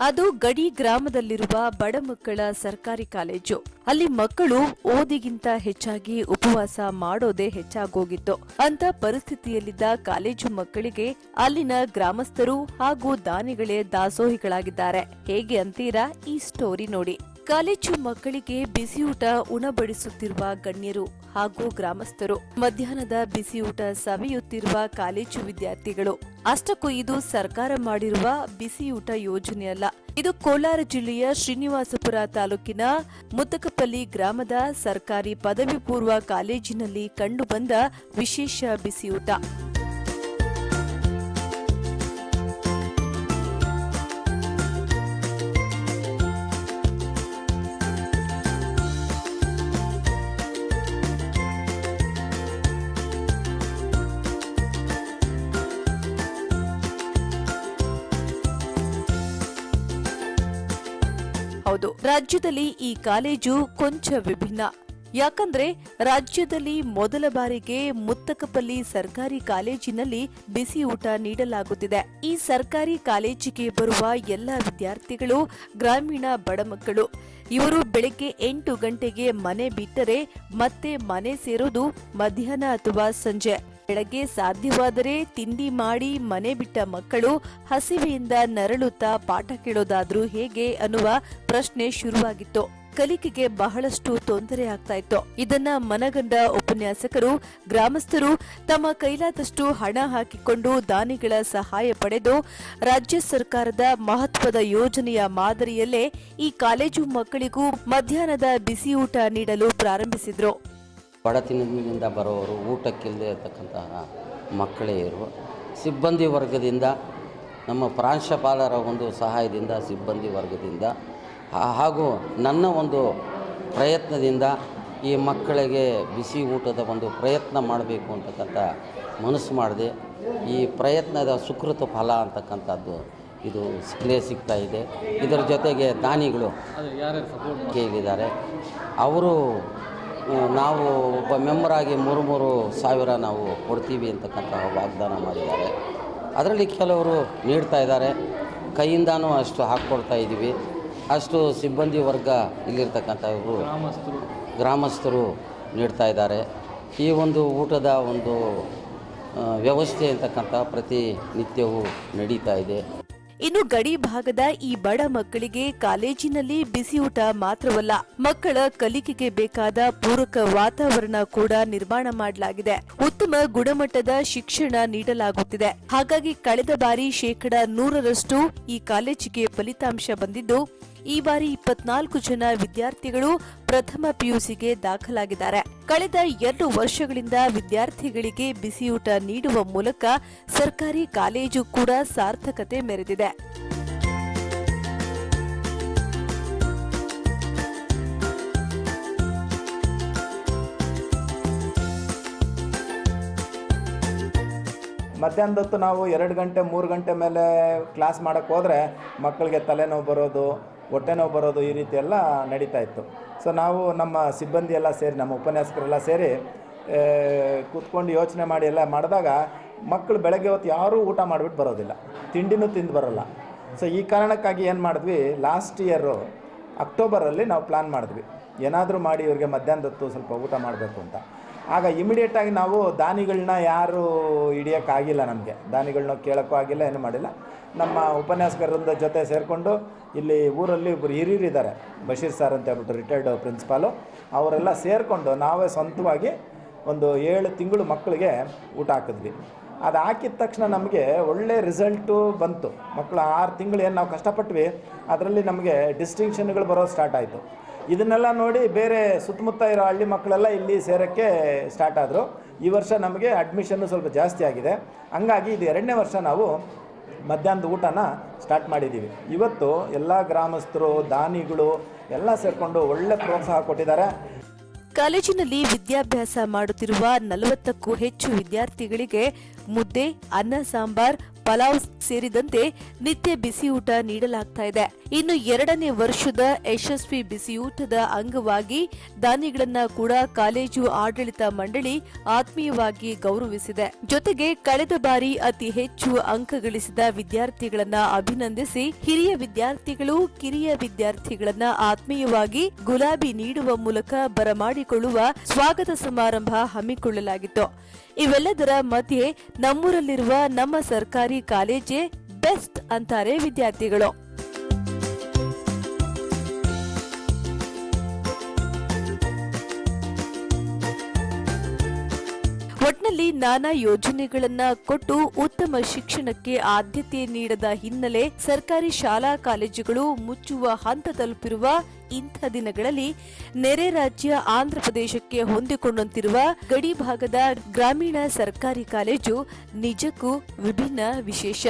ಅದು ಗಡಿ ಗ್ರಾಮದಲ್ಲಿರುವ ಬಡ ಮಕ್ಕಳ ಸರ್ಕಾರಿ ಕಾಲೇಜು. ಅಲ್ಲಿ ಮಕ್ಕಳು ಓದಿಗಿಂತ ಹೆಚ್ಚಾಗಿ ಉಪವಾಸ ಮಾಡೋದೇ ಹೆಚ್ಚಾಗೋಗಿತ್ತು. ಅಂತ ಪರಿಸ್ಥಿತಿಯಲ್ಲಿದ್ದ ಕಾಲೇಜು ಮಕ್ಕಳಿಗೆ ಅಲ್ಲಿನ ಗ್ರಾಮಸ್ಥರು ಹಾಗೂ ದಾನಿಗಳೇ ದಾಸೋಹಿಗಳಾಗಿದ್ದಾರೆ. ಹೇಗೆ ಅಂತೀರಾ ಈ ಸ್ಟೋರಿ ನೋಡಿ. ಕಾಲೇಜು ಮಕ್ಕಳಿಗೆ ಬಿಸಿಯೂಟ ಉಣಬಡಿಸುತ್ತಿರುವ ಗಣ್ಯರು ಹಾಗೂ ಗ್ರಾಮಸ್ಥರು. ಮಧ್ಯಾಹ್ನದ ಬಿಸಿಯೂಟ ಸವಿಯುತ್ತಿರುವ ಕಾಲೇಜು ವಿದ್ಯಾರ್ಥಿಗಳು. ಅಷ್ಟಕ್ಕೂ ಇದು ಸರ್ಕಾರ ಮಾಡಿರುವ ಬಿಸಿಯೂಟ ಯೋಜನೆಯಲ್ಲ ಇದು ಕೋಲಾರ ಜಿಲ್ಲೆಯ ಶ್ರೀನಿವಾಸಪುರ ತಾಲೂಕಿನ ಮುತ್ತಕಪಲ್ಲಿ ಗ್ರಾಮದ ಸರ್ಕಾರಿ ಪದವಿ ಪೂರ್ವ ಕಾಲೇಜಿನಲ್ಲಿ ಕಂಡುಬಂದ ವಿಶೇಷ ಬಿಸಿಯೂಟ. ಹೌದು. ರಾಜ್ಯದಲ್ಲಿ ಈ ಕಾಲೇಜು ಕೊಂಚ ವಿಭಿನ್ನ. ಯಾಕಂದ್ರೆ ರಾಜ್ಯದಲ್ಲಿ ಮೊದಲ ಬಾರಿಗೆ ಮುತ್ತಕಪಲ್ಲಿ ಸರ್ಕಾರಿ ಕಾಲೇಜಿನಲ್ಲಿ ಬಿಸಿ ಊಟ ನೀಡಲಾಗುತ್ತಿದೆ. ಈ ಸರ್ಕಾರಿ ಕಾಲೇಜಿಗೆ ಬರುವ ಎಲ್ಲ ವಿದ್ಯಾರ್ಥಿಗಳು, ಗ್ರಾಮೀಣ ಬಡ ಮಕ್ಕಳು, ಇವರು ಬೆಳಗ್ಗೆ ಎಂಟು ಗಂಟೆಗೆ ಮನೆ ಬಿಟ್ಟರೆ ಮತ್ತೆ ಮನೆ ಸೇರೋದು ಮಧ್ಯಾಹ್ನ ಅಥವಾ ಸಂಜೆ. ಬೆಳಗ್ಗೆ ಸಾಧ್ಯವಾದರೆ ತಿಂಡಿ ಮಾಡಿ ಮನೆ ಬಿಟ್ಟ ಮಕ್ಕಳು ಹಸಿವೆಯಿಂದ ನರಳುತ್ತಾ ಪಾಠ ಕೇಳೋದಾದ್ರೂ ಹೇಗೆ ಅನ್ನುವ ಪ್ರಶ್ನೆ ಶುರುವಾಗಿತ್ತು. ಕಲಿಕೆಗೆ ಬಹಳಷ್ಟು ತೊಂದರೆ ಆಗ್ತಾ ಇತ್ತು. ಇದನ್ನ ಮನಗಂಡ ಉಪನ್ಯಾಸಕರು, ಗ್ರಾಮಸ್ಥರು ತಮ್ಮ ಕೈಲಾದಷ್ಟು ಹಣ ಹಾಕಿಕೊಂಡು ದಾನಿಗಳ ಸಹಾಯ ಪಡೆದು ರಾಜ್ಯ ಸರ್ಕಾರದ ಮಹತ್ವದ ಯೋಜನೆಯ ಮಾದರಿಯಲ್ಲೇ ಈ ಕಾಲೇಜು ಮಕ್ಕಳಿಗೂ ಮಧ್ಯಾಹ್ನದ ಬಿಸಿಯೂಟ ನೀಡಲು ಪ್ರಾರಂಭಿಸಿದ್ರು. ಬಡತನದಿಂದ ಬರೋರು ಊಟಕ್ಕಿಲ್ಲದೆ ಇರತಕ್ಕಂತಹ ಮಕ್ಕಳೇ ಇರು. ಸಿಬ್ಬಂದಿ ವರ್ಗದಿಂದ ನಮ್ಮ ಪ್ರಾಂಶುಪಾಲರ ಒಂದು ಸಹಾಯದಿಂದ ಸಿಬ್ಬಂದಿ ವರ್ಗದಿಂದ ಹಾಗೂ ನನ್ನ ಒಂದು ಪ್ರಯತ್ನದಿಂದ ಈ ಮಕ್ಕಳಿಗೆ ಬಿಸಿ ಊಟದ ಒಂದು ಪ್ರಯತ್ನ ಮಾಡಬೇಕು ಅಂತಕ್ಕಂಥ ಮನಸ್ಸು ಮಾಡಿದೆ. ಈ ಪ್ರಯತ್ನದ ಸುಕೃತ ಫಲ ಅಂತಕ್ಕಂಥದ್ದು ಇದು ಸಿಕ್ಕಲೇ ಸಿಗ್ತಾ ಇದೆ. ಇದರ ಜೊತೆಗೆ ದಾನಿಗಳು ಕೇಳಿದ್ದಾರೆ. ಅವರು ನಾವು ಒಬ್ಬ ಮೆಂಬರಾಗಿ ಮೂರು ಮೂರು ಸಾವಿರ ನಾವು ಕೊಡ್ತೀವಿ ಅಂತಕ್ಕಂತಹ ವಾಗ್ದಾನ ಮಾಡಿದ್ದಾರೆ. ಅದರಲ್ಲಿ ಕೆಲವರು ನೀಡ್ತಾ ಇದ್ದಾರೆ. ಕೈಯಿಂದನೂ ಅಷ್ಟು ಹಾಕ್ಕೊಡ್ತಾ ಇದ್ದೀವಿ. ಅಷ್ಟು ಸಿಬ್ಬಂದಿ ವರ್ಗ ಇಲ್ಲಿರ್ತಕ್ಕಂಥ ಇವರು ಗ್ರಾಮಸ್ಥರು ನೀಡ್ತಾ ಇದ್ದಾರೆ. ಈ ಒಂದು ಊಟದ ಒಂದು ವ್ಯವಸ್ಥೆ ಅಂತಕ್ಕಂಥ ಪ್ರತಿನಿತ್ಯವೂ ನಡೀತಾ ಇದೆ. ಇನ್ನು ಗಡಿ ಭಾಗದ ಈ ಬಡ ಮಕ್ಕಳಿಗೆ ಕಾಲೇಜಿನಲ್ಲಿ ಬಿಸಿಯೂಟ ಮಾತ್ರವಲ್ಲ, ಮಕ್ಕಳ ಕಲಿಕೆಗೆ ಬೇಕಾದ ಪೂರಕ ವಾತಾವರಣ ಕೂಡ ನಿರ್ಮಾಣ ಮಾಡಲಾಗಿದೆ. ಉತ್ತಮ ಗುಣಮಟ್ಟದ ಶಿಕ್ಷಣ ನೀಡಲಾಗುತ್ತಿದೆ. ಹಾಗಾಗಿ ಕಳೆದ ಬಾರಿ ಶೇಕಡ ನೂರರಷ್ಟು ಈ ಕಾಲೇಜಿಗೆ ಫಲಿತಾಂಶ ಬಂದಿದ್ದು ಈ ಬಾರಿ ಇಪ್ಪತ್ನಾಲ್ಕು ಜನ ವಿದ್ಯಾರ್ಥಿಗಳು ಪ್ರಥಮ ಪಿಯುಸಿಗೆ ದಾಖಲಾಗಿದ್ದಾರೆ. ಕಳೆದ ಎರಡು ವರ್ಷಗಳಿಂದ ವಿದ್ಯಾರ್ಥಿಗಳಿಗೆ ಬಿಸಿಯೂಟ ನೀಡುವ ಮೂಲಕ ಸರ್ಕಾರಿ ಕಾಲೇಜು ಕೂಡ ಸಾರ್ಥಕತೆ ಮೆರೆದಿದೆ. ಮಧ್ಯಾಹ್ನದ ಹೊತ್ತು ನಾವು ಎರಡು ಗಂಟೆ, ಮೂರು ಗಂಟೆ ಮೇಲೆ ಕ್ಲಾಸ್ ಮಾಡೋಕ್ಕೆ ಹೋದರೆ ಮಕ್ಕಳಿಗೆ ತಲೆನೋವು ಬರೋದು, ಹೊಟ್ಟೆ ನೋವು ಬರೋದು ಈ ರೀತಿ ಎಲ್ಲ ನಡೀತಾ ಇತ್ತು. ಸೊ ನಾವು ನಮ್ಮ ಸಿಬ್ಬಂದಿ ಎಲ್ಲ ಸೇರಿ, ನಮ್ಮ ಉಪನ್ಯಾಸಕರೆಲ್ಲ ಸೇರಿ ಕೂತ್ಕೊಂಡು ಯೋಚನೆ ಮಾಡಿ ಎಲ್ಲ ಮಾಡಿದಾಗ ಮಕ್ಕಳು ಬೆಳಗ್ಗೆ ಹೊತ್ತು ಯಾರೂ ಊಟ ಮಾಡಿಬಿಟ್ಟು ಬರೋದಿಲ್ಲ. ತಿಂಡಿನೂ ತಿಂದು ಬರೋಲ್ಲ. ಸೊ ಈ ಕಾರಣಕ್ಕಾಗಿ ಏನು ಮಾಡಿದ್ವಿ ಲಾಸ್ಟ್ ಇಯರು ಅಕ್ಟೋಬರಲ್ಲಿ ನಾವು ಪ್ಲ್ಯಾನ್ ಮಾಡಿದ್ವಿ. ಏನಾದರೂ ಮಾಡಿ ಇವರಿಗೆ ಮಧ್ಯಾಹ್ನದ ಹೊತ್ತು ಸ್ವಲ್ಪ ಊಟ ಮಾಡಬೇಕು ಅಂತ. ಆಗ ಇಮಿಡಿಯೇಟಾಗಿ ನಾವು ದಾನಿಗಳನ್ನ ಯಾರು ಹಿಡಿಯೋಕ್ಕಾಗಿಲ್ಲ ನಮಗೆ. ದಾನಿಗಳನ್ನ ಕೇಳೋಕ್ಕೂ ಆಗಿಲ್ಲ, ಏನೂ ಮಾಡಿಲ್ಲ. ನಮ್ಮ ಉಪನ್ಯಾಸಕರಿಂದ ಜೊತೆ ಸೇರಿಕೊಂಡು ಇಲ್ಲಿ ಊರಲ್ಲಿ ಇಬ್ರು ಹಿರಿಯರು ಇದ್ದಾರೆ ಬಶೀರ್ ಸರ್ ಅಂತ ಹೇಳ್ಬಿಟ್ಟು ರಿಟೈರ್ಡ್ ಪ್ರಿನ್ಸಿಪಾಲು ಅವರೆಲ್ಲ ಸೇರಿಕೊಂಡು ನಾವೇ ಸ್ವಂತವಾಗಿ ಒಂದು ಏಳು ತಿಂಗಳು ಮಕ್ಕಳಿಗೆ ಊಟ ಹಾಕಿದ್ವಿ. ಅದು ಹಾಕಿದ ತಕ್ಷಣ ನಮಗೆ ಒಳ್ಳೆ ರಿಸಲ್ಟು ಬಂತು. ಮಕ್ಕಳು ಆರು ತಿಂಗಳು ಏನು ನಾವು ಕಷ್ಟಪಟ್ವಿ, ಅದರಲ್ಲಿ ನಮಗೆ ಡಿಸ್ಟಿಂಕ್ಷನ್ಗಳು ಬರೋದು ಸ್ಟಾರ್ಟ್ ಆಯಿತು. ಇದನ್ನೆಲ್ಲ ನೋಡಿ ಬೇರೆ ಸುತ್ತಮುತ್ತ ಇರೋ ಹಳ್ಳಿ ಮಕ್ಕಳೆಲ್ಲ ಇಲ್ಲಿ ಸೇರೋಕ್ಕೆ ಸ್ಟಾರ್ಟ್ ಆದರು. ಈ ವರ್ಷ ನಮಗೆ ಅಡ್ಮಿಷನ್ನು ಸ್ವಲ್ಪ ಜಾಸ್ತಿ ಆಗಿದೆ. ಹಂಗಾಗಿ ಇದು ಎರಡನೇ ವರ್ಷ ನಾವು ಮಧ್ಯಾಹ್ನದ ಊಟನ ಸ್ಟಾರ್ಟ್ ಮಾಡಿದ್ದೀವಿ ಇವತ್ತು ಎಲ್ಲ ಗ್ರಾಮಸ್ಥರು, ದಾನಿಗಳು ಎಲ್ಲ ಸೇರಿಕೊಂಡು ಒಳ್ಳೆ ಪ್ರೋತ್ಸಾಹ ಕೊಟ್ಟಿದ್ದಾರೆ. ಕಾಲೇಜಿನಲ್ಲಿ ವಿದ್ಯಾಭ್ಯಾಸ ಮಾಡುತ್ತಿರುವ ನಲವತ್ತಕ್ಕೂ ಹೆಚ್ಚು ವಿದ್ಯಾರ್ಥಿಗಳಿಗೆ ಮುದ್ದೆ ಅನ್ನ ಸಾಂಬಾರ್ ಪಲಾವ್ ಸೇರಿದಂತೆ ನಿತ್ಯ ಬಿಸಿಯೂಟ ನೀಡಲಾಗ್ತಾ ಇದೆ. ಇನ್ನು ಎರಡನೇ ವರ್ಷದ ಯಶಸ್ವಿ ಬಿಸಿಯೂಟದ ಅಂಗವಾಗಿ ದಾನಿಗಳನ್ನ ಕೂಡ ಕಾಲೇಜು ಆಡಳಿತ ಮಂಡಳಿ ಆತ್ಮೀಯವಾಗಿ ಗೌರವಿಸಿದೆ. ಜೊತೆಗೆ ಕಳೆದ ಬಾರಿ ಅತಿ ಹೆಚ್ಚು ಅಂಕ ಗಳಿಸಿದ ವಿದ್ಯಾರ್ಥಿಗಳನ್ನ ಅಭಿನಂದಿಸಿ ಹಿರಿಯ ವಿದ್ಯಾರ್ಥಿಗಳು ಕಿರಿಯ ವಿದ್ಯಾರ್ಥಿಗಳನ್ನ ಆತ್ಮೀಯವಾಗಿ ಗುಲಾಬಿ ನೀಡುವ ಮೂಲಕ ಬರಮಾಡಿಕೊಳ್ಳುವ ಸ್ವಾಗತ ಸಮಾರಂಭ ಹಮ್ಮಿಕೊಳ್ಳಲಾಗಿತ್ತು. ಇವೆಲ್ಲದರ ಮಧ್ಯೆ ನಮ್ಮೂರಲ್ಲಿರುವ ನಮ್ಮ ಸರ್ಕಾರಿ ಕಾಲೇಜೇ ಬೆಸ್ಟ್ ಅಂತಾರೆ ವಿದ್ಯಾರ್ಥಿಗಳು. ಒಟ್ನಲ್ಲಿ ನಾನಾ ಯೋಜನೆಗಳನ್ನ ಕೊಟ್ಟು ಉತ್ತಮ ಶಿಕ್ಷಣಕ್ಕೆ ಆದ್ಯತೆ ನೀಡದ ಹಿನ್ನೆಲೆ ಸರ್ಕಾರಿ ಶಾಲಾ ಕಾಲೇಜುಗಳು ಮುಚ್ಚುವ ಹಂತ ತಲುಪಿರುವ ಇಂಥ ದಿನಗಳಲ್ಲಿ ನೆರೆ ರಾಜ್ಯ ಆಂಧ್ರಪ್ರದೇಶಕ್ಕೆ ಹೊಂದಿಕೊಂಡಂತಿರುವ ಗಡಿ ಭಾಗದ ಗ್ರಾಮೀಣ ಸರ್ಕಾರಿ ಕಾಲೇಜು ನಿಜಕ್ಕೂ ವಿಭಿನ್ನ ವಿಶೇಷ.